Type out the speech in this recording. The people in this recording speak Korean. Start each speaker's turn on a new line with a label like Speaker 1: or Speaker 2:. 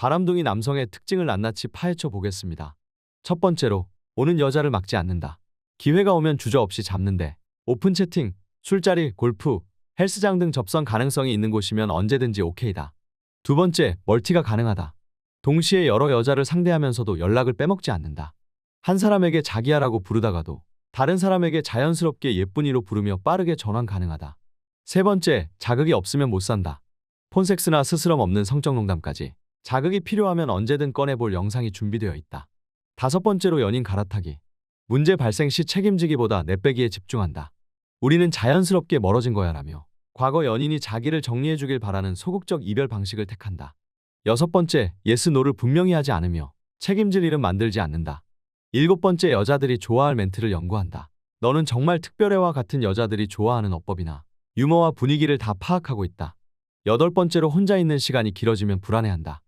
Speaker 1: 바람둥이 남성의 특징을 낱낱이 파헤쳐 보겠습니다. 첫 번째로, 오는 여자를 막지 않는다. 기회가 오면 주저없이 잡는데, 오픈 채팅, 술자리, 골프, 헬스장 등 접선 가능성이 있는 곳이면 언제든지 오케이다. 두 번째, 멀티가 가능하다. 동시에 여러 여자를 상대하면서도 연락을 빼먹지 않는다. 한 사람에게 자기야라고 부르다가도 다른 사람에게 자연스럽게 예쁜이로 부르며 빠르게 전환 가능하다. 세 번째, 자극이 없으면 못 산다. 폰섹스나 스스럼 없는 성적 농담까지 자극이 필요하면 언제든 꺼내볼 영상이 준비되어 있다. 다섯 번째로 연인 갈아타기. 문제 발생 시 책임지기보다 내빼기에 집중한다. 우리는 자연스럽게 멀어진 거야 라며 과거 연인이 자기를 정리해주길 바라는 소극적 이별 방식을 택한다. 여섯 번째, 예스 노를 분명히 하지 않으며 책임질 일은 만들지 않는다. 일곱 번째, 여자들이 좋아할 멘트를 연구한다. 너는 정말 특별해와 같은 여자들이 좋아하는 어법이나 유머와 분위기를 다 파악하고 있다. 여덟 번째로 혼자 있는 시간이 길어지면 불안해한다.